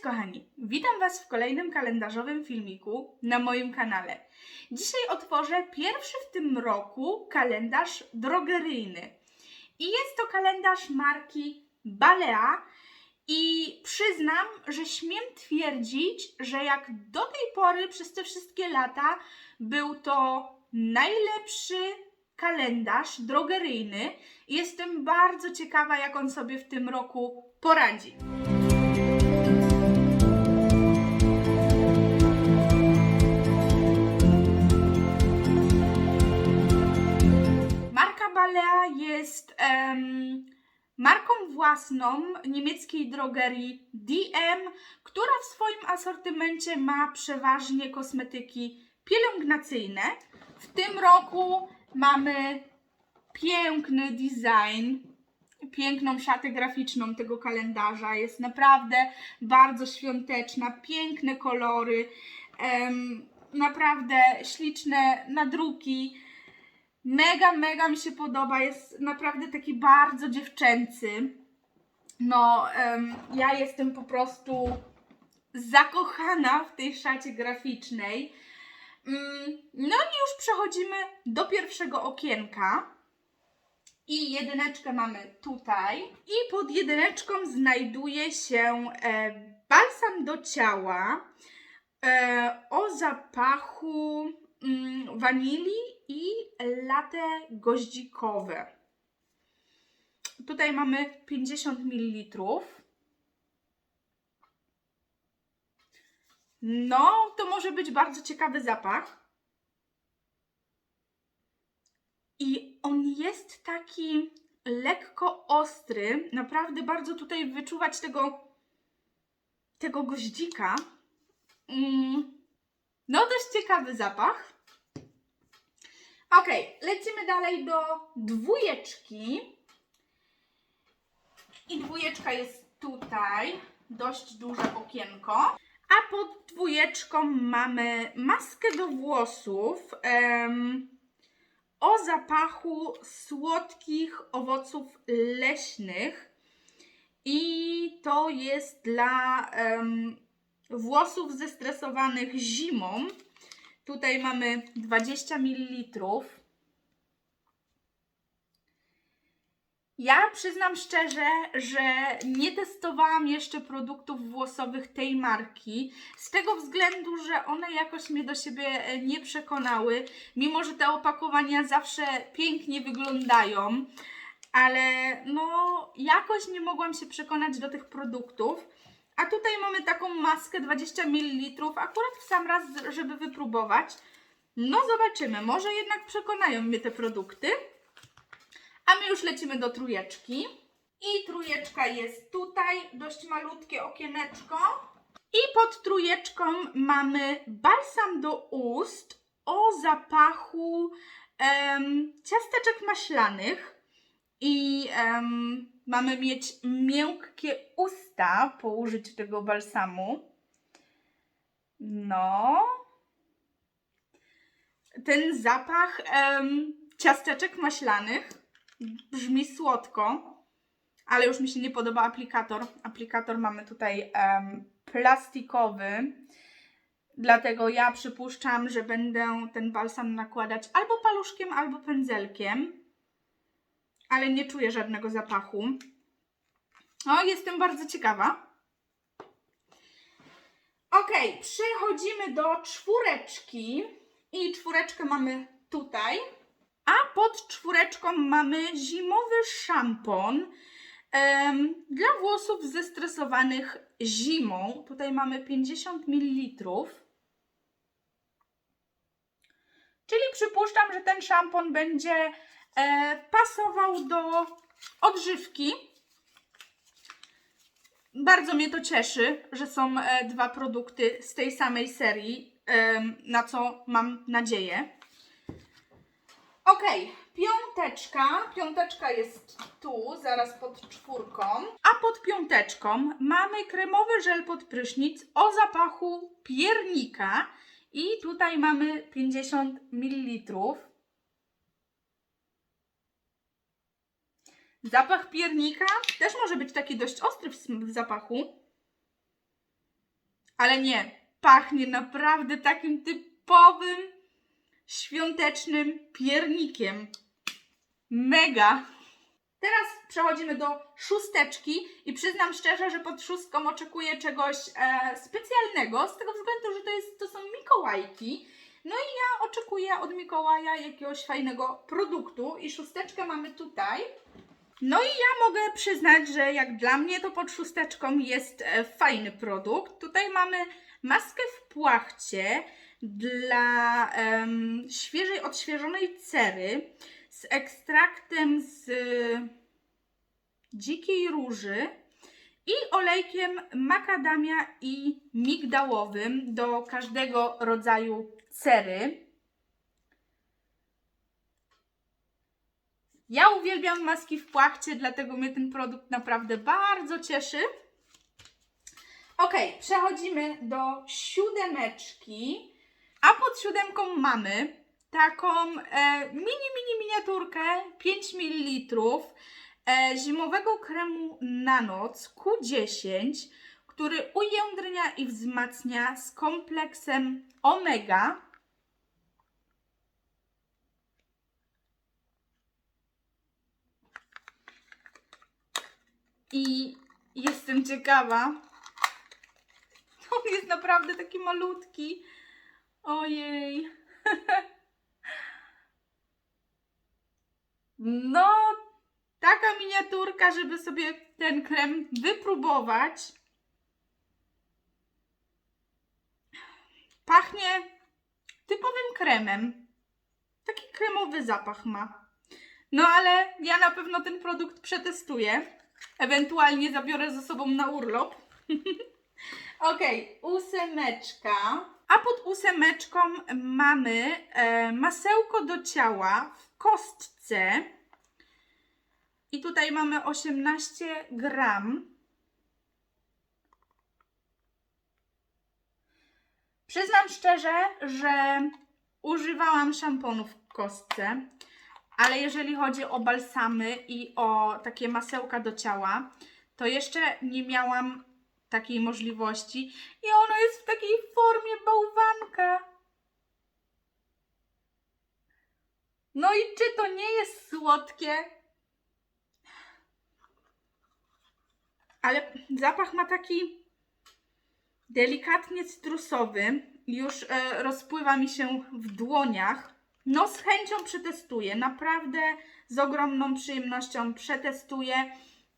kochani, witam Was w kolejnym kalendarzowym filmiku na moim kanale. Dzisiaj otworzę pierwszy w tym roku kalendarz drogeryjny. I jest to kalendarz marki Balea i przyznam, że śmiem twierdzić, że jak do tej pory przez te wszystkie lata był to najlepszy kalendarz drogeryjny. Jestem bardzo ciekawa, jak on sobie w tym roku poradzi. Em, marką własną niemieckiej drogerii DM, która w swoim asortymencie ma przeważnie kosmetyki pielęgnacyjne. W tym roku mamy piękny design, piękną szatę graficzną tego kalendarza. Jest naprawdę bardzo świąteczna, piękne kolory, em, naprawdę śliczne nadruki. Mega, mega mi się podoba. Jest naprawdę taki bardzo dziewczęcy. No, ja jestem po prostu zakochana w tej szacie graficznej. Mm, No i już przechodzimy do pierwszego okienka. I jedyneczkę mamy tutaj. I pod jedyneczką znajduje się e, balsam do ciała e, o zapachu wanilii i latte goździkowe. Tutaj mamy 50 ml. No, to może być bardzo ciekawy zapach. I on jest taki lekko ostry. Naprawdę bardzo tutaj wyczuwać tego, tego goździka. Mm. No, dość ciekawy zapach. Ok, lecimy dalej do dwójeczki. I dwójeczka jest tutaj. Dość duże okienko. A pod dwójeczką mamy maskę do włosów em, o zapachu słodkich owoców leśnych. I to jest dla em, włosów zestresowanych zimą. Tutaj mamy 20 ml. Ja przyznam szczerze, że nie testowałam jeszcze produktów włosowych tej marki, z tego względu, że one jakoś mnie do siebie e, nie przekonały, mimo że te opakowania zawsze pięknie wyglądają, ale no jakoś nie mogłam się przekonać do tych produktów. A tutaj mamy taką maskę 20 ml, akurat w sam raz, żeby wypróbować. No zobaczymy, może jednak przekonają mnie te produkty. A my już lecimy do trójeczki. I trójeczka jest tutaj, dość malutkie okieneczko. I pod trójeczką mamy balsam do ust o zapachu em, ciasteczek maślanych. I em, mamy mieć miękkie usta po użyciu tego balsamu. No. Ten zapach em, ciasteczek maślanych brzmi słodko, ale już mi się nie podoba aplikator. Aplikator mamy tutaj em, plastikowy, dlatego ja przypuszczam, że będę ten balsam nakładać albo paluszkiem, albo pędzelkiem, ale nie czuję żadnego zapachu. O, jestem bardzo ciekawa. Ok, przechodzimy do czwóreczki i czwóreczkę mamy tutaj. A pod czwóreczką mamy zimowy szampon dla włosów zestresowanych zimą. Tutaj mamy 50 ml. Czyli przypuszczam, że ten szampon będzie pasował do odżywki. Bardzo mnie to cieszy, że są e, dwa produkty z tej samej serii, em, na co mam nadzieję. Ok, piąteczka. Piąteczka jest tu, zaraz pod czwórką. A pod piąteczką mamy kremowy żel pod prysznic o zapachu piernika. I tutaj mamy 50 ml. Zapach piernika też może być taki dość ostry w, w zapachu. Ale nie, pachnie naprawdę takim typowym świątecznym piernikiem. Mega! Teraz przechodzimy do szósteczki i przyznam szczerze, że pod szóstką oczekuję czegoś e, specjalnego, z tego względu, że to, jest, to są Mikołajki. No i ja oczekuję od Mikołaja jakiegoś fajnego produktu i szósteczkę mamy tutaj. No i ja mogę przyznać, że jak dla mnie to pod szósteczką jest e, fajny produkt. Tutaj mamy maskę w płachcie dla świeżej, odświeżonej cery z ekstraktem z dzikiej róży i olejkiem makadamia i migdałowym do każdego rodzaju cery. Ja uwielbiam maski w płachcie, dlatego mnie ten produkt naprawdę bardzo cieszy. Ok, przechodzimy do siódemeczki. A pod siódemką mamy taką e, mini, mini miniaturkę 5 ml e, zimowego kremu na noc Q10, który ujędrnia i wzmacnia z kompleksem omega. I jestem ciekawa. On jest naprawdę taki malutki. Ojej. No, taka miniaturka, żeby sobie ten krem wypróbować. Pachnie typowym kremem. Taki kremowy zapach ma. No ale ja na pewno ten produkt przetestuję. Ewentualnie zabiorę ze sobą na urlop. Ok, ósemeczka. A pod ósemeczką mamy e, masełko do ciała w kostce. I tutaj mamy 18 gram. Przyznam szczerze, że używałam szamponu w kostce, ale jeżeli chodzi o balsamy i o takie masełka do ciała, to jeszcze nie miałam takiej możliwości i ono jest w takiej formie bałwanka. No i czy to nie jest słodkie? Ale zapach ma taki delikatnie cytrusowy. Już e, rozpływa mi się w dłoniach. No z chęcią przetestuję. Naprawdę z ogromną przyjemnością przetestuję.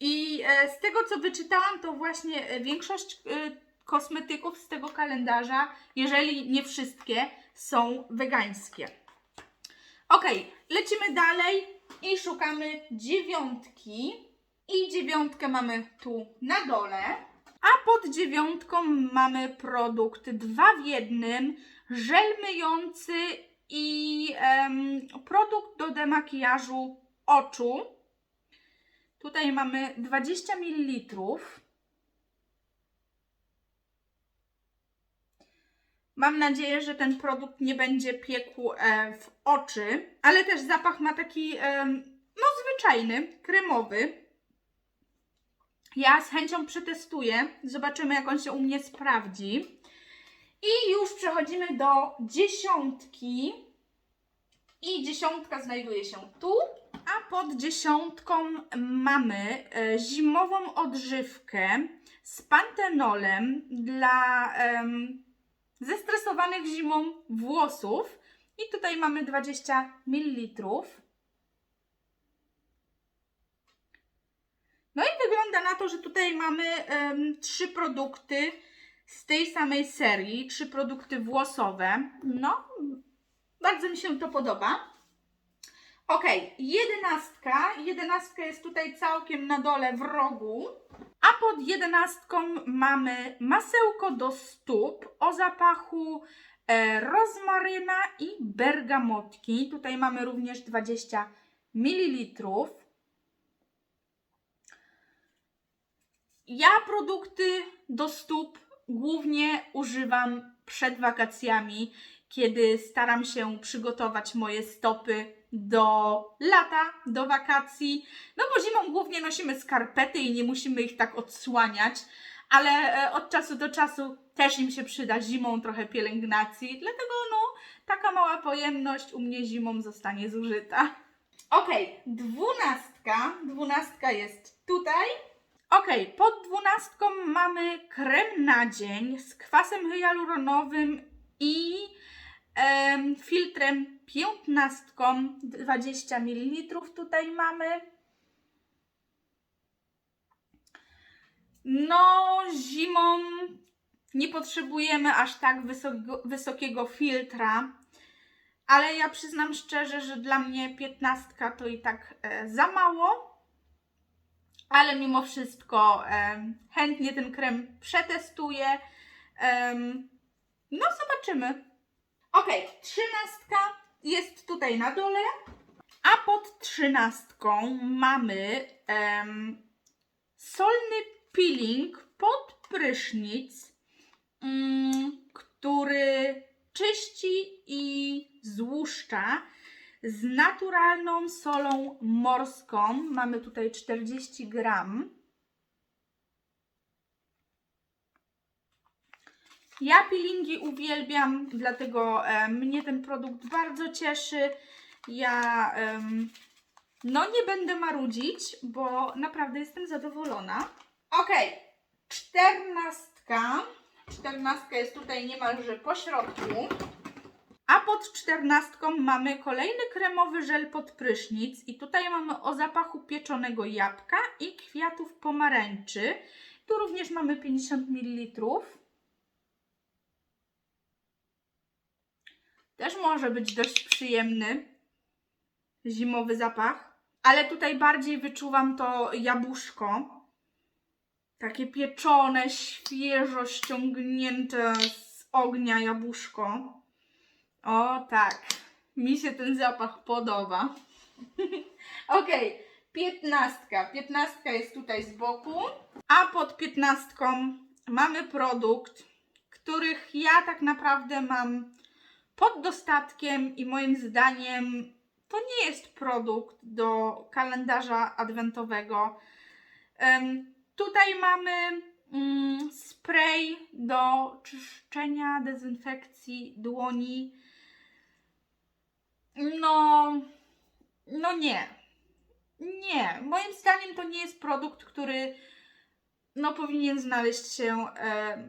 I e, z tego co wyczytałam, to właśnie e, większość e, kosmetyków z tego kalendarza, jeżeli nie wszystkie, są wegańskie. Ok, lecimy dalej i szukamy dziewiątki. I dziewiątkę mamy tu na dole. A pod dziewiątką mamy produkt dwa w jednym, żel myjący i produkt do demakijażu oczu. Tutaj mamy 20 ml. Mam nadzieję, że ten produkt nie będzie piekł e, w oczy, ale też zapach ma taki e, no zwyczajny, kremowy. Ja z chęcią przetestuję, zobaczymy jak on się u mnie sprawdzi. I już przechodzimy do dziesiątki. I dziesiątka znajduje się tu. A pod dziesiątką mamy e, zimową odżywkę z pantenolem dla em, zestresowanych zimą włosów. I tutaj mamy 20 ml. No i wygląda na to, że tutaj mamy em, trzy produkty z tej samej serii, trzy produkty włosowe. No, bardzo mi się to podoba. Ok, jedenastka. Jedenastka jest tutaj całkiem na dole w rogu. A pod jedenastką mamy masełko do stóp o zapachu e, rozmaryna i bergamotki. Tutaj mamy również 20 ml. Ja produkty do stóp głównie używam przed wakacjami, kiedy staram się przygotować moje stopy do lata, do wakacji. No bo zimą głównie nosimy skarpety i nie musimy ich tak odsłaniać. ale e, od czasu do czasu też im się przyda zimą trochę pielęgnacji, dlatego no taka mała pojemność u mnie zimą zostanie zużyta. Okej, dwunastka, dwunastka jest tutaj. Okej, pod dwunastką mamy krem na dzień z kwasem hyaluronowym i em, filtrem piętnastką, 20 ml tutaj mamy. No, zimą nie potrzebujemy aż tak wysokiego, wysokiego filtra, ale ja przyznam szczerze, że dla mnie 15 to i tak e, za mało. Ale mimo wszystko chętnie ten krem przetestuję. No, zobaczymy. Ok, trzynastka jest tutaj na dole, a pod trzynastką mamy solny peeling pod prysznic, mm, który czyści i złuszcza z naturalną solą morską. Mamy tutaj 40 gram. Ja peelingi uwielbiam, dlatego e, mnie ten produkt bardzo cieszy. Ja em, no nie będę marudzić, bo naprawdę jestem zadowolona. Ok, czternastka. Czternastka jest tutaj niemalże po środku. A pod czternastką mamy kolejny kremowy żel pod prysznic i tutaj mamy o zapachu pieczonego jabłka i kwiatów pomarańczy. Tu również mamy 50 ml. Też może być dość przyjemny zimowy zapach, ale tutaj bardziej wyczuwam to jabłuszko. Takie pieczone, świeżo ściągnięte z ognia jabłuszko. O tak, mi się ten zapach podoba. ok, piętnastka. Piętnastka jest tutaj z boku, a pod piętnastką mamy produkt, których ja tak naprawdę mam pod dostatkiem i moim zdaniem to nie jest produkt do kalendarza adwentowego. Em, tutaj mamy mm, spray do czyszczenia, dezynfekcji dłoni. No, no nie. Nie. Moim zdaniem to nie jest produkt, który no powinien znaleźć się e,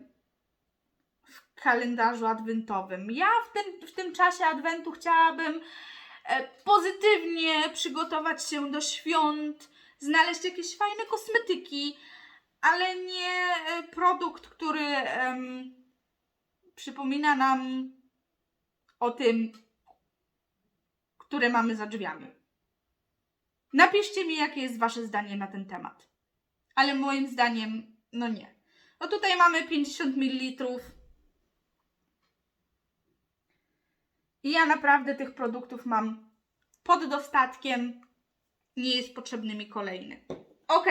w kalendarzu adwentowym. Ja w tym, w tym czasie adwentu chciałabym e, pozytywnie przygotować się do świąt, znaleźć jakieś fajne kosmetyki, ale nie e, produkt, który em, przypomina nam o tym, które mamy za drzwiami. Napiszcie mi, jakie jest Wasze zdanie na ten temat. Ale moim zdaniem, no nie. No tutaj mamy 50 ml. I ja naprawdę tych produktów mam pod dostatkiem. Nie jest potrzebny mi kolejny. Ok,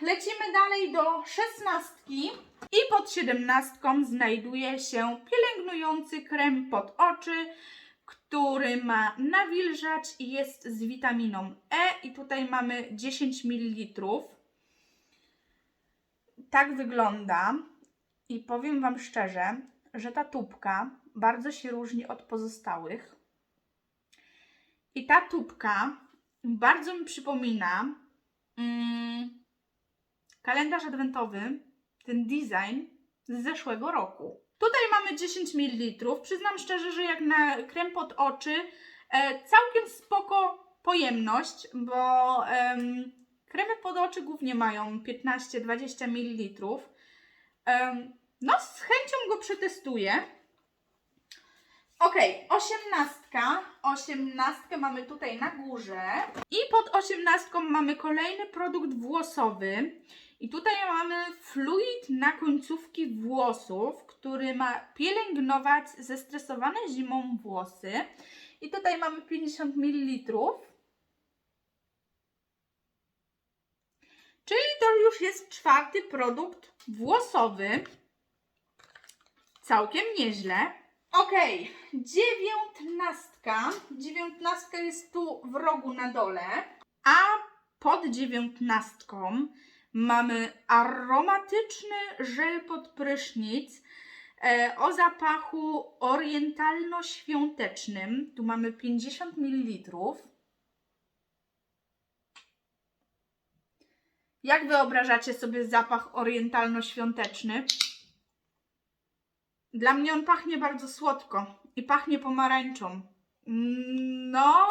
lecimy dalej do szesnastki. I pod siedemnastką znajduje się pielęgnujący krem pod oczy, który ma nawilżać i jest z witaminą E. I tutaj mamy 10 ml. Tak wygląda. I powiem Wam szczerze, że ta tubka bardzo się różni od pozostałych. I ta tubka bardzo mi przypomina mm, kalendarz adwentowy, ten design z zeszłego roku. Tutaj mamy 10 ml. Przyznam szczerze, że jak na krem pod oczy, e, całkiem spoko pojemność, bo em, kremy pod oczy głównie mają 15-20 ml. No, z chęcią go przetestuję. Ok, osiemnastka. Osiemnastkę mamy tutaj na górze. I pod osiemnastką mamy kolejny produkt włosowy. I tutaj mamy fluid na końcówki włosów, który ma pielęgnować zestresowane zimą włosy. I tutaj mamy 50 ml. Czyli to już jest czwarty produkt włosowy. Całkiem nieźle. Ok, dziewiętnastka. Dziewiętnastka jest tu w rogu na dole, a pod dziewiętnastką Mamy aromatyczny żel pod prysznic e, o zapachu orientalno-świątecznym. Tu mamy 50 ml. Jak wyobrażacie sobie zapach orientalno-świąteczny? Dla mnie on pachnie bardzo słodko i pachnie pomarańczą. No,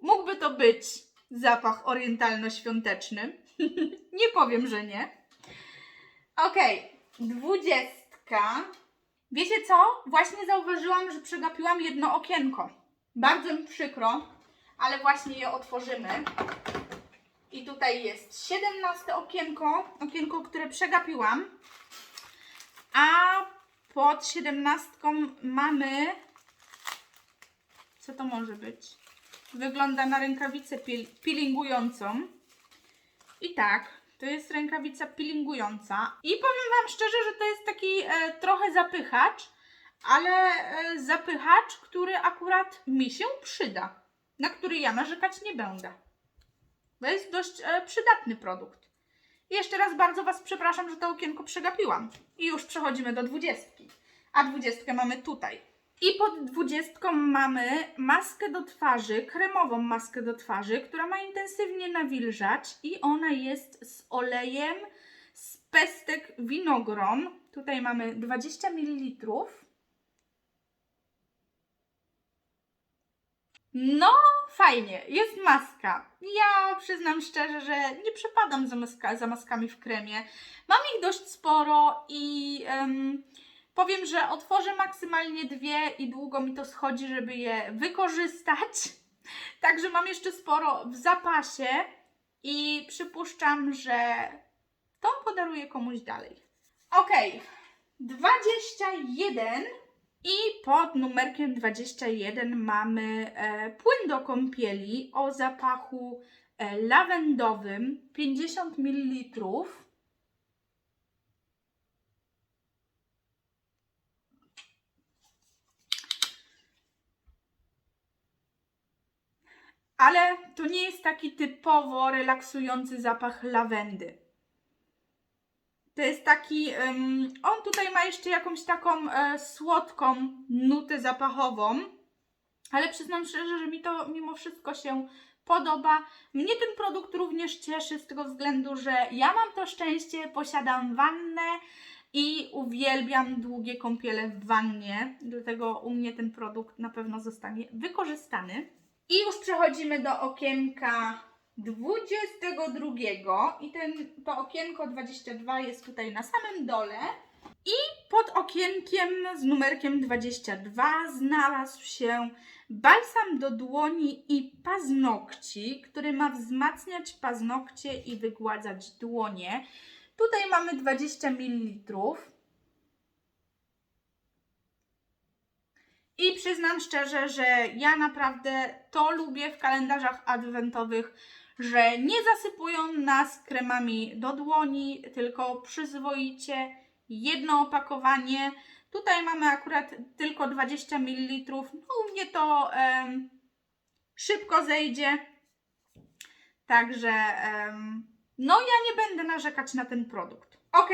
mógłby to być zapach orientalno-świąteczny. nie powiem, że nie. Okej, dwudziestka. Wiecie co? Właśnie zauważyłam, że przegapiłam jedno okienko. Bardzo mi przykro, ale właśnie je otworzymy. I tutaj jest 17 okienko, okienko, które przegapiłam. A pod 17 mamy. Co to może być? Wygląda na rękawicę pil peelingującą. I tak, to jest rękawica peelingująca. I powiem Wam szczerze, że to jest taki e, trochę zapychacz, ale e, zapychacz, który akurat mi się przyda. Na który ja narzekać nie będę. To jest dość e, przydatny produkt. I jeszcze raz bardzo Was przepraszam, że to okienko przegapiłam. I już przechodzimy do dwudziestki. A dwudziestkę mamy tutaj. I pod dwudziestką mamy maskę do twarzy, kremową maskę do twarzy, która ma intensywnie nawilżać i ona jest z olejem z pestek winogron. Tutaj mamy 20 ml. No, fajnie, jest maska. Ja przyznam szczerze, że nie przepadam za, maska, za maskami w kremie. Mam ich dość sporo i em, powiem, że otworzę maksymalnie dwie i długo mi to schodzi, żeby je wykorzystać. Także mam jeszcze sporo w zapasie i przypuszczam, że to podaruję komuś dalej. Ok, 21 i pod numerkiem 21 mamy e, płyn do kąpieli o zapachu e, lawendowym 50 ml. Ale to nie jest taki typowo relaksujący zapach lawendy. To jest taki, on tutaj ma jeszcze jakąś taką e, słodką nutę zapachową, ale przyznam szczerze, że mi to mimo wszystko się podoba. Mnie ten produkt również cieszy z tego względu, że ja mam to szczęście, posiadam wannę i uwielbiam długie kąpiele w wannie, dlatego u mnie ten produkt na pewno zostanie wykorzystany. I już przechodzimy do okienka 22 i ten, to okienko 22 jest tutaj na samym dole. I pod okienkiem z numerkiem 22 znalazł się balsam do dłoni i paznokci, który ma wzmacniać paznokcie i wygładzać dłonie. Tutaj mamy 20 ml. I przyznam szczerze, że ja naprawdę to lubię w kalendarzach adwentowych, że nie zasypują nas kremami do dłoni, tylko przyzwoicie jedno opakowanie. Tutaj mamy akurat tylko 20 ml. No, u mnie to em, szybko zejdzie. Także em, no ja nie będę narzekać na ten produkt. Ok,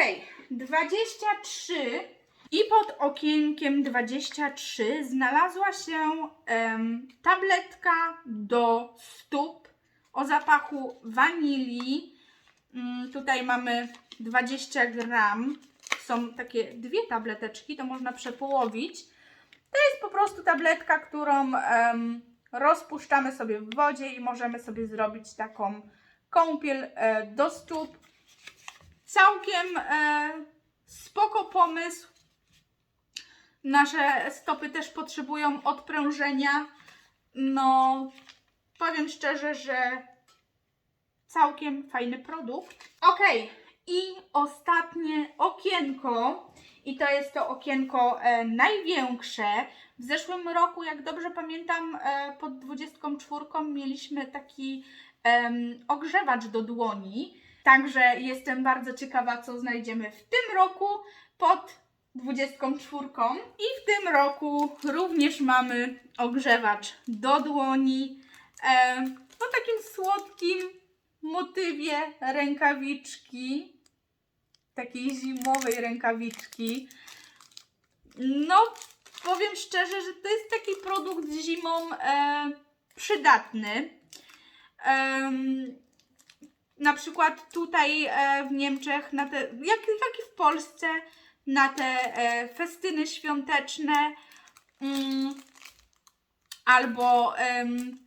23 i pod okienkiem 23 znalazła się em, tabletka do stóp o zapachu wanilii. Mm, tutaj mamy 20 gram. Są takie dwie tableteczki, to można przepołowić. To jest po prostu tabletka, którą em, rozpuszczamy sobie w wodzie i możemy sobie zrobić taką kąpiel e, do stóp. Całkiem e, spoko pomysł. Nasze stopy też potrzebują odprężenia. No, powiem szczerze, że całkiem fajny produkt. Ok, i ostatnie okienko. I to jest to okienko e, największe. W zeszłym roku, jak dobrze pamiętam, e, pod 24 mieliśmy taki em, ogrzewacz do dłoni. Także jestem bardzo ciekawa, co znajdziemy w tym roku pod 24. I w tym roku również mamy ogrzewacz do dłoni. E, o takim słodkim motywie rękawiczki, takiej zimowej rękawiczki. No, powiem szczerze, że to jest taki produkt zimą e, przydatny. Em, na przykład tutaj e, w Niemczech, na te, jak, jak i w Polsce, na te e, festyny świąteczne, mm, albo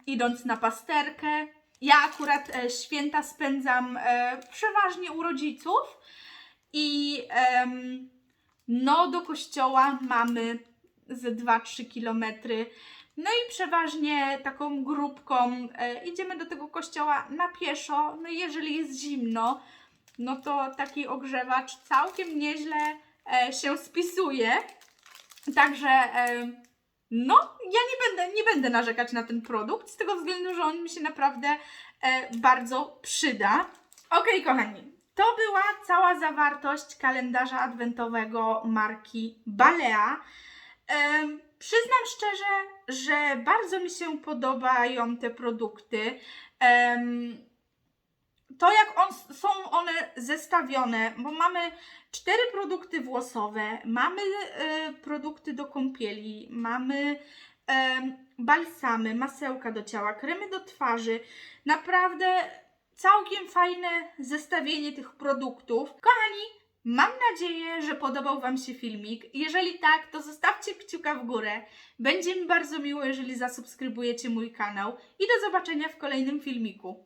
idąc na pasterkę. Ja akurat e, święta spędzam e, przeważnie u rodziców i no do kościoła mamy ze 2-3 kilometry. No i przeważnie taką grupką idziemy do tego kościoła na pieszo. No i jeżeli jest zimno, no to taki ogrzewacz całkiem nieźle się spisuje. Także e, no, ja nie będę, nie będę narzekać na ten produkt, z tego względu, że on mi się naprawdę e, bardzo przyda. Okej, kochani, to była cała zawartość kalendarza adwentowego marki Balea. Przyznam szczerze, że bardzo mi się podobają te produkty. Em, to jak on, są one zestawione, bo mamy cztery produkty włosowe, mamy e, produkty do kąpieli, mamy em, balsamy, masełka do ciała, kremy do twarzy. Naprawdę całkiem fajne zestawienie tych produktów. Kochani, Mam nadzieję, że podobał Wam się filmik. Jeżeli tak, to zostawcie kciuka w górę. Będzie mi bardzo miło, jeżeli zasubskrybujecie mój kanał. I do zobaczenia w kolejnym filmiku.